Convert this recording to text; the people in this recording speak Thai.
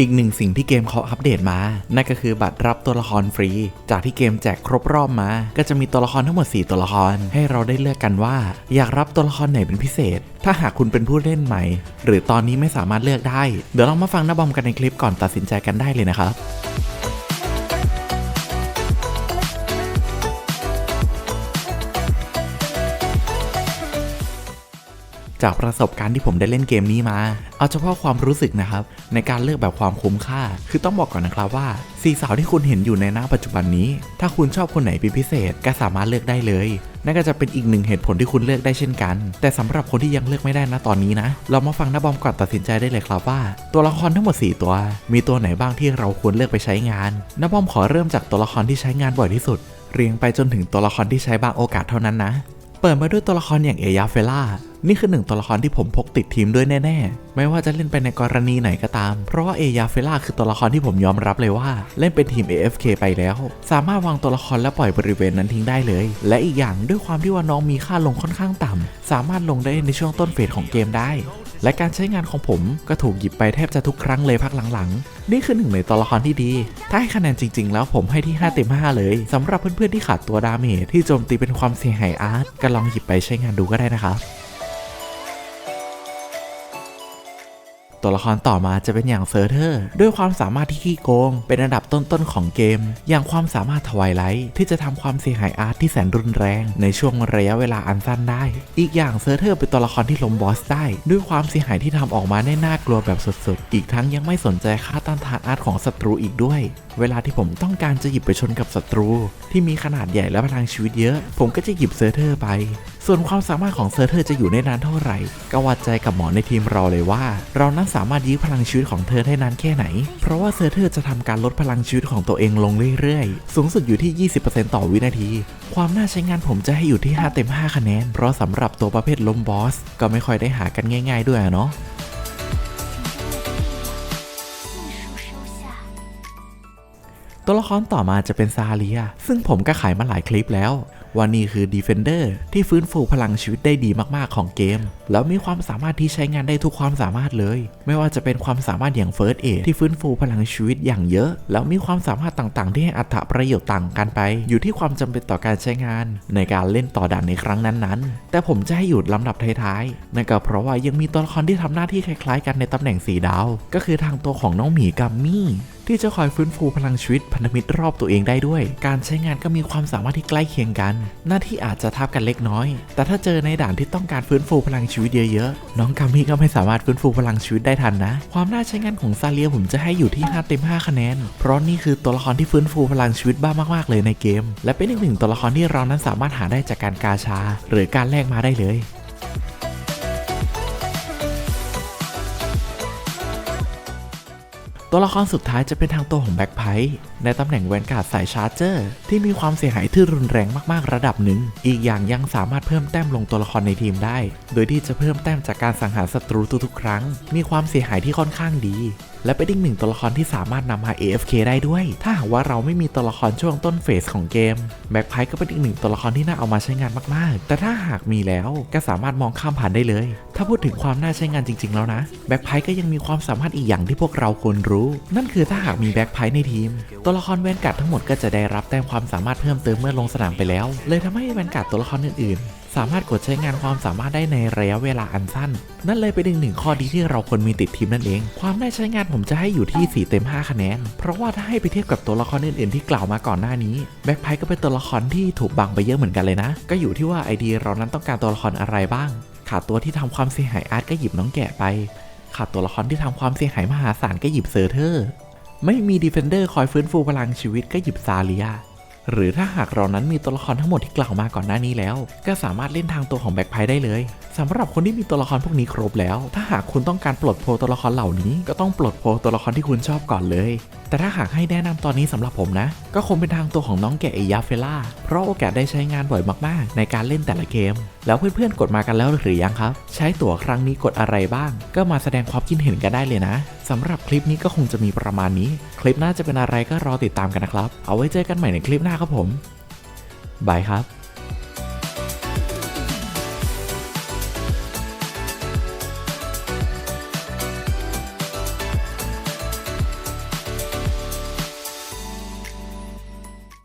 อีกหนึ่งสิ่งที่เกมเขาอัปเดตมา นั่นก็คือบัตรรับตัวละครฟรี จากที่เกมแจกครบรอบมา ก็จะมีตัวละครทั้งหมด 4 ตัวละคร ให้เราได้เลือกกันว่า อยากรับตัวละครไหนเป็นพิเศษ ถ้าหากคุณเป็นผู้เล่นใหม่ หรือตอนนี้ไม่สามารถเลือกได้ เดี๋ยวลองมาฟังน้าบอมกันในคลิปก่อนตัดสินใจกันได้เลยนะครับ จากประสบการณ์ที่ผมได้เล่นเกมนี้มา เอาเฉพาะความรู้สึกนะครับ ในการเลือกแบบความคุ้มค่า คือต้องบอกก่อนนะครับว่าสีสาวที่คุณเห็นอยู่ในหน้าปัจจุบันนี้ ถ้าคุณชอบคนไหนเป็นพิเศษก็สามารถเลือกได้เลยนั่นก็จะเป็นอีกหนึ่งเหตุผลที่คุณเลือกได้เช่นกัน แต่สำหรับคนที่ยังเลือกไม่ได้นะตอนนี้นะ เรามาฟังน้าบอมก่อนตัดสินใจได้เลยครับว่า ตัวละครทั้งหมด 4 ตัว มีตัวไหนบ้างที่เราควรเลือกไปใช้งานน้าบอมขอเริ่มจากตัวละครที่ใช้งานบ่อยที่สุด เรียงไปจนถึงตัวละครที่ใช้บางโอกาสเท่านั้นนะ ปิดมาด้วยตัวละครอย่างเอยาเฟล่านี่คือหนึ่งตัวละครที่ผมพกติดทีมด้วยแน่ๆ ไม่ว่าจะเล่นไปในกรณีไหนก็ตาม เพราะว่าเอยาเฟล่าคือตัวละครที่ผมยอมรับเลยว่า เล่นเป็นทีม AFK ไปแล้ว สามารถวางตัวละครและปล่อยบริเวณนั้นทิ้งได้เลย และอีกอย่างด้วยความที่ว่าน้องมีค่าลงค่อนข้างต่ำสามารถลงได้ในช่วงต้นเฟสของเกมได้ และการใช้งานของผมก็ถูกหยิบไปแทบจะทุกครั้งเลยพักหลังๆ นี่คือหนึ่งในตัวละครที่ดี ถ้าให้คะแนนจริง ๆ แล้วผมให้ที่5เต็ม5เลยสำหรับเพื่อนๆที่ขาดตัวดาเมจที่โจมตีเป็นความเสียหายอาร์ตก็ลองหยิบไปใช้งานดูก็ได้นะครับ ตัวละครต่อมาจะเป็นอย่างเซอร์เทอร์ด้วยความสามารถที่ขี้โกง เป็นอันดับต้นๆของเกม อย่างความสามารถทวายไลท์ที่จะทำความเสียหายอาร์ตที่แสนรุนแรง ในช่วงระยะเวลาอันสั้นได้ อีกอย่างเซอร์เทอร์เป็นตัวละครที่ล้มบอสได้ ด้วยความเสียหายที่ทำออกมาได้น่ากลัวแบบสุดๆ อีกทั้งยังไม่สนใจค่าต้านทานอาร์ตของศัตรูอีกด้วย เวลาที่ผมต้องการจะหยิบไปชนกับศัตรู ที่มีขนาดใหญ่และพลังชีวิตเยอะ ผมก็จะหยิบเซอร์เทอร์ไป ส่วนความสามารถของเซอร์เทอร์จะอยู่ได้นานเท่าไหร่ก็วัดใจกับหมอในทีมเราเลยว่า เรานั้นสามารถยื้อพลังชีวิตของเธอได้นานแค่ไหน เพราะว่าเซอร์เทอร์จะทำการลดพลังชีวิตของตัวเองลงเรื่อยๆ สูงสุดอยู่ที่ 20%ต่อวินาที ความน่าใช้งานผมจะให้อยู่ที่ 5 เต็ม 5 คะแนน เพราะสำหรับตัวประเภทล้มบอส ก็ไม่ค่อยได้หากันง่าย ๆ ด้วยอะเนาะตัวละครต่อมาจะเป็นซาเลีย ซึ่งผมก็ขายมาหลายคลิปแล้ว ว่านี่คือ Defender ที่ฟื้นฟูพลังชีวิตได้ดีมากๆของเกม แล้วมีความสามารถที่ใช้งานได้ทุกความสามารถเลย ไม่ว่าจะเป็นความสามารถอย่าง First Aid ที่ฟื้นฟูพลังชีวิตอย่างเยอะ แล้วมีความสามารถต่างๆ ที่ให้อัตประโยชน์ต่างกันไป อยู่ที่ความจำเป็นต่อการใช้งาน ในการเล่นต่อด่านในครั้งนั้นๆ แต่ผมจะให้หยุดลำดับท้ายๆนั่นก็เพราะว่ายังมีตัวละครที่ทำหน้าที่คล้ายๆ กันในตำแหน่งสีดาว ก็คือทางตัวของน้องหมีกัมมี่ ที่จะคอยฟื้นฟูพลังชีวิตพันธมิตรรอบตัวเองได้ด้วย การใช้งานก็มีความสามารถที่ใกล้เคียงกัน หน้าที่อาจจะทับกันเล็กน้อย แต่ถ้าเจอในด่านที่ต้องการฟื้นฟูพลังชีวิตเยอะๆ น้องกามิก็ไม่สามารถฟื้นฟูพลังชีวิตได้ทันนะ ความน่าใช้งานของซาเลียผมจะให้อยู่ที่5เต็ม5คะแนน เพราะนี่คือตัวละครที่ฟื้นฟูพลังชีวิตบ้ามากๆเลยในเกม และเป็นอีกหนึ่งตัวละครที่เรานั้นสามารถหาได้จากการกาชา หรือการแลกมาได้เลย ตัวละครสุดท้ายจะเป็นทางตัวของแบ็คไพในตำแหน่งแวนการ์ดสายชาร์เจอร์ ที่มีความเสียหายที่รุนแรงมากๆระดับหนึ่ง อีกอย่างยังสามารถเพิ่มแต้มลงตัวละครในทีมได้ โดยที่จะเพิ่มแต้มจากการสังหารศัตรูทุกๆครั้ง มีความเสียหายที่ค่อนข้างดี และเป็นอีกหนึ่งตัวละครที่สามารถนำมา AFK ได้ด้วย ถ้าหากว่าเราไม่มีตัวละครช่วงต้นเฟสของเกมแบ็คไพก็เป็นอีกหนึ่งตัวละครที่น่าเอามาใช้งานมากๆ แต่ถ้าหากมีแล้วก็สามารถมองข้ามผ่านได้เลย ถ้าพูดถึงความน่าใช้งานจริง ๆ แล้วนะแบ็คไพก็ยังมีความสามารถอีกอย่างที่พวกเราควรรู้นั่นคือถ้าหากมีแบ็คไพในทีม ตัวละครแวนการ์ดทั้งหมดก็จะได้รับแต้มความสามารถเพิ่มเติมเมื่อลงสนามไปแล้ว เลยทำให้แวนการ์ดตัวละครอื่นๆ สามารถกดใช้งานความสามารถได้ในระยะเวลาอันสั้น นั่นเลยเป็นอีกหนึ่งข้อดีที่เราควรมีติดทีมนั่นเอง ความได้ใช้งานผมจะให้อยู่ที่ 4 เต็ม 5 คะแนน เพราะว่าถ้าให้ไปเทียบกับตัวละครอื่นๆที่กล่าวมาก่อนหน้านี้แบ็คไพก็เป็นตัวละครที่ถูกบังไปเยอะเหมือนกันเลยนะ ก็อยู่ที่ว่าไอเดียเรานั้นต้องการตัวละครอะไรบ้างขาดตัวที่ทำความเสียหายอาร์ตก็หยิบน้องแกะไป ขาดตัวละครที่ทำความเสียหายมหาศาลก็หยิบเซอร์เทอร์ ไม่มีดีเฟนเดอร์คอยฟื้นฟูพลังชีวิตก็หยิบซาเลีย หรือถ้าหากเรานั้นมีตัวละครทั้งหมดที่กล่าวมาก่อนหน้านี้แล้ว ก็สามารถเล่นทางตัวของแบ็คไพได้เลยสำหรับคนที่มีตัวละครพวกนี้ครบแล้ว ถ้าหากคุณต้องการปลดโพลตัวละครเหล่านี้ ก็ต้องปลดโพลตัวละครที่คุณชอบก่อนเลยแต่ถ้าหากให้แนะนำตอนนี้สำหรับผมนะ ก็คงเป็นทางตัวของน้องแกะเอยาเฟล่า เพราะโอกาสได้ใช้งานบ่อยมากๆ ในการเล่นแต่ละเกม แล้วเพื่อนๆ กดมากันแล้วหรือยังครับ ใช้ตั๋วครั้งนี้กดอะไรบ้าง ก็มาแสดงความคิดเห็นกันได้เลยนะสำหรับคลิปนี้ก็คงจะมีประมาณนี้ คลิปหน้าจะเป็นอะไรก็รอติดตามกันนะครับ เอาไว้เจอกันใหม่ในคลิปหน้าครับผมบายครับ